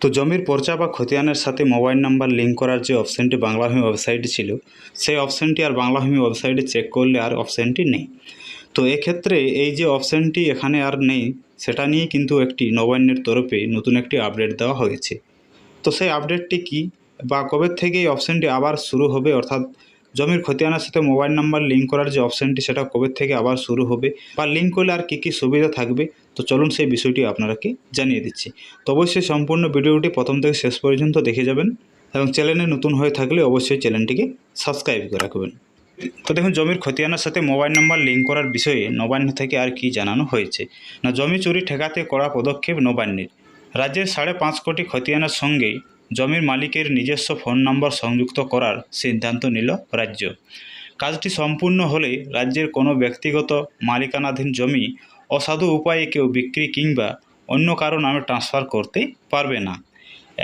তো জমির পর্চা বা খতিয়ানের সাথে মোবাইল নাম্বার লিঙ্ক করার যে অপশানটি বাংলাভূমি ওয়েবসাইটে ছিল, সেই অপশানটি আর বাংলাভূমি ওয়েবসাইটে চেক করলে আর অপশানটি নেই। তো এক্ষেত্রে এই যে অপশানটি এখানে আর নেই, সেটা নিয়ে কিন্তু একটি নবান্নের তরফে নতুন একটি আপডেট দেওয়া হয়েছে। তো সেই আপডেটটি কি বা কবে থেকে এই অপশানটি আবার শুরু হবে, অর্থাৎ জমির খতিয়ানার সাথে মোবাইল নাম্বার লিঙ্ক করার যে অপশানটি, সেটা কবে থেকে আবার শুরু হবে বা লিঙ্ক করলে আর কী কী সুবিধা থাকবে, তো চলুন সেই বিষয়টি আপনারাকে জানিয়ে দিচ্ছি। তো অবশ্যই সম্পূর্ণ ভিডিওটি প্রথম থেকে শেষ পর্যন্ত দেখে যাবেন এবং চ্যানেলে নতুন হয়ে থাকলে অবশ্যই চ্যানেলটিকে সাবস্ক্রাইব করে রাখবেন। তো দেখুন, জমির খতিয়ানার সাথে মোবাইল নাম্বার লিঙ্ক করার বিষয়ে নবান্ন থেকে আর কি জানানো হয়েছে। না, জমি চুরি ঠেকাতে করা পদক্ষেপ নবান্নের। রাজ্যের সাড়ে পাঁচ কোটি খতিয়ানার সঙ্গে জমির মালিকের নিজস্ব ফোন নম্বর সংযুক্ত করার সিদ্ধান্ত নিল রাজ্য। কাজটি সম্পূর্ণ হলে রাজ্যের কোনো ব্যক্তিগত মালিকানাধীন জমি অসাধু উপায়ে কেউ বিক্রি কিংবা অন্য কারও নামে ট্রান্সফার করতে পারবে না।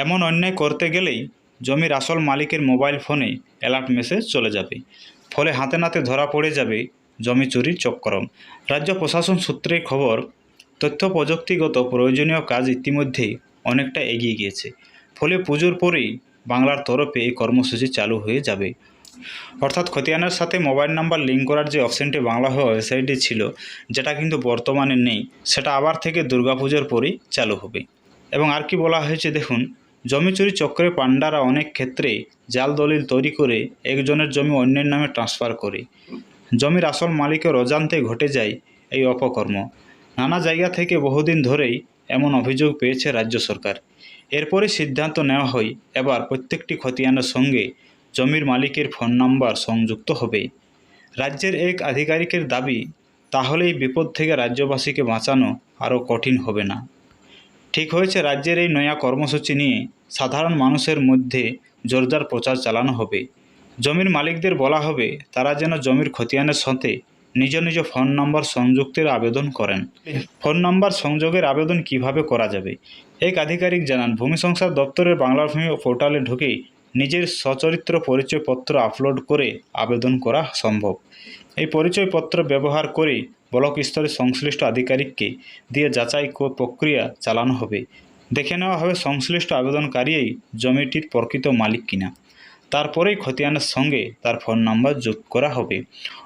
এমন অন্যায় করতে গেলেই জমির আসল মালিকের মোবাইল ফোনে অ্যালার্ট মেসেজ চলে যাবে। ফলে হাতে নাতে ধরা পড়ে যাবে জমি চুরির চক্রম। রাজ্য প্রশাসন সূত্রে খবর, তথ্য প্রযুক্তিগত প্রয়োজনীয় কাজ ইতিমধ্যেই অনেকটা এগিয়ে গিয়েছে। ফলে পুজোর পরেই বাংলার তরফে এই কর্মসূচি চালু হয়ে যাবে। অর্থাৎ খতিয়ানের সাথে মোবাইল নাম্বার লিঙ্ক করার যে অপশানটি বাংলা ওয়েবসাইটে ছিল, যেটা কিন্তু বর্তমানে নেই, সেটা আবার থেকে দুর্গাপুজোর পরেই চালু হবে। এবং আর কি বলা হয়েছে দেখুন জমি চুরি চক্রে পাণ্ডারা অনেক ক্ষেত্রে জাল দলিল তৈরি করে একজনের জমি অন্যের নামে ট্রান্সফার করে। জমির আসল মালিকের অজান্তে ঘটে যায় এই অপকর্ম। নানা জায়গা থেকে বহুদিন ধরেই এমন অভিযোগ পেয়েছে রাজ্য সরকার। এরপরে সিদ্ধান্ত নেওয়া হয়। এবার প্রত্যেকটি খতিয়ানের সঙ্গে জমির মালিকের ফোন নাম্বার সংযুক্ত হবে। রাজ্যের এক আধিকারিকের দাবি, তাহলেই বিপদ থেকে রাজ্যবাসীকে বাঁচানো আরও কঠিন হবে না। ঠিক হয়েছে, রাজ্যের এই নয়া কর্মসূচি নিয়ে সাধারণ মানুষের মধ্যে জোরদার প্রচার চালানো হবে। জমির মালিকদের বলা হবে, তারা যেন জমির খতিয়ানের সাথে নিজ নিজ ফোন নম্বর সংযুক্তের আবেদন করেন। ফোন নাম্বার সংযোগের আবেদন কীভাবে করা যাবে? এক আধিকারিক জানান, ভূমি সংস্কার দপ্তরের বাংলা ভূমি পোর্টালে ঢুকে নিজের সচরিত্র পরিচয়পত্র আপলোড করে আবেদন করা সম্ভব। এই পরিচয়পত্র ব্যবহার করে ব্লক স্তরের সংশ্লিষ্ট আধিকারিককে দিয়ে যাচাই প্রক্রিয়া চালানো হবে। দেখে নেওয়া হবে সংশ্লিষ্ট আবেদনকারীই জমিটির প্রকৃত মালিক কিনা। তারপরেই খতিয়ানের সঙ্গে তার ফোন নাম্বার যোগ করা হবে।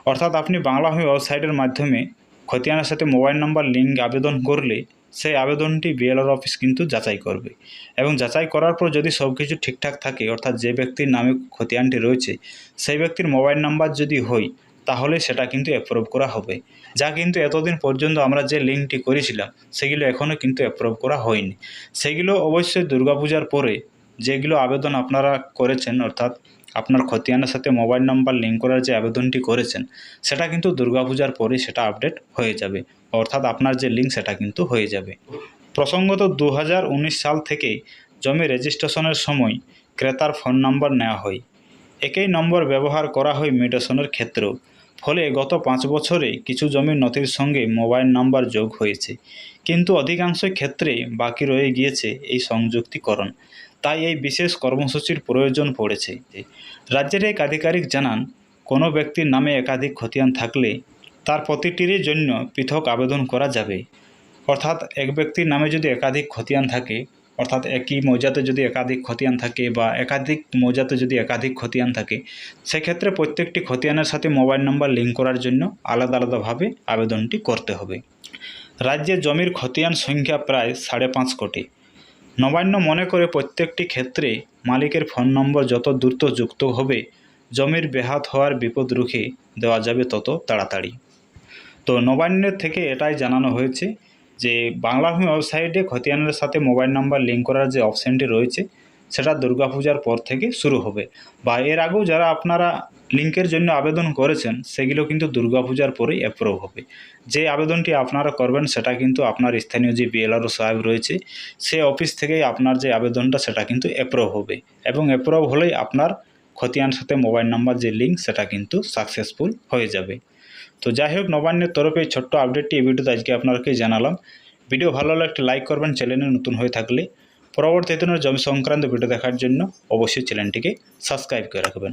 অর্থাৎ আপনি বাংলা ভূমি ওয়েবসাইটের মাধ্যমে খতিয়ানের সাথে মোবাইল নাম্বার, লিঙ্ক আবেদন করলে সেই আবেদনটি বিএলআর অফিস কিন্তু যাচাই করবে এবং যাচাই করার পর যদি সব কিছু ঠিকঠাক থাকে, অর্থাৎ যে ব্যক্তির নামে খতিয়ানটি রয়েছে, সেই ব্যক্তির মোবাইল নাম্বার যদি হয়, তাহলে সেটা কিন্তু অ্যাপ্রুভ করা হবে। যা কিন্তু এতদিন পর্যন্ত আমরা যে লিঙ্কটি করেছিলাম, সেগুলো এখনও কিন্তু অ্যাপ্রুভ করা হয়নি। সেগুলো অবশ্যই দুর্গাপূজার পরে যেগুলো আবেদন আপনারা করেছেন, অর্থাৎ আপনার খতিয়ানের সাথে মোবাইল নাম্বার লিঙ্ক করার যে আবেদনটি করেছেন, সেটা কিন্তু দুর্গাপূজার পরে সেটা আপডেট হয়ে যাবে। অর্থাৎ আপনার যে লিঙ্ক, সেটা কিন্তু হয়ে যাবে। প্রসঙ্গত দু হাজার উনিশ সাল থেকে জমি রেজিস্ট্রেশনের সময় ক্রেতার ফোন নম্বর নেওয়া হয়। একই নম্বর ব্যবহার করা হয় মিউটেশনের ক্ষেত্রেও। ফলে গত পাঁচ বছরে কিছু জমির নথির সঙ্গে মোবাইল নাম্বার যোগ হয়েছে। কিন্তু অধিকাংশ ক্ষেত্রে বাকি রয়ে গিয়েছে এই সংযুক্তিকরণ। তাই এই বিশেষ কর্মসূচির প্রয়োজন পড়েছে রাজ্যের এক আধিকারিক জানান, কোনো ব্যক্তির নামে একাধিক খতিয়ান থাকলে তার প্রতিটির জন্য পৃথক আবেদন করা যাবে। অর্থাৎ এক ব্যক্তির নামে যদি একাধিক খতিয়ান থাকে, অর্থাৎ একই মৌজাতে যদি একাধিক খতিয়ান থাকে বা একাধিক মৌজাতে যদি একাধিক খতিয়ান থাকে, সেক্ষেত্রে প্রত্যেকটি খতিয়ানের সাথে মোবাইল নাম্বার লিঙ্ক করার জন্য আলাদা আলাদাভাবে আবেদনটি করতে হবে। রাজ্যে জমির খতিয়ান সংখ্যা প্রায় সাড়ে পাঁচ কোটি। নবান্ন মনে করে প্রত্যেকটি ক্ষেত্রে মালিকের ফোন নম্বর যত দ্রুত যুক্ত হবে, জমির বেহাত হওয়ার বিপদ রুখে দেওয়া যাবে তত তাড়াতাড়ি। তো নবান্নের থেকে এটাই জানানো হয়েছে যে, বাংলা ভূমি ওয়েবসাইটে খতিয়ানের সাথে মোবাইল নাম্বার লিঙ্ক করার যে অপশানটি রয়েছে, সেটা দুর্গাপূজার পর থেকে শুরু হবে। বা এর আগেও যারা আপনারা লিঙ্কের জন্য আবেদন করেছেন, সেগুলো কিন্তু দুর্গাপূজার পরেই অ্যাপ্রুভ হবে। যে আবেদনটি আপনারা করবেন, সেটা কিন্তু আপনার স্থানীয় যে বিএলআরও সাহেব রয়েছে, সে অফিস থেকেই আপনার যে আবেদনটা, সেটা কিন্তু অ্যাপ্রুভ হবে। এবং অ্যাপ্রুভ হলেই আপনার খতিয়ান সাথে মোবাইল নাম্বার যে লিঙ্ক, সেটা কিন্তু সাকসেসফুল হয়ে যাবে। তো যাই হোক, নবান্নের তরফে ছোট্ট আপডেটটি এই ভিডিওতে আজকে আপনাদেরকে জানালাম। ভিডিও ভালো লাগলে একটি লাইক করবেন চ্যানেলে নতুন হয়ে থাকলে। পরবর্তী জমি সংক্রান্ত ভিডিও দেখার জন্য অবশ্যই চ্যানেলটিকে সাবস্ক্রাইব করে রাখবেন।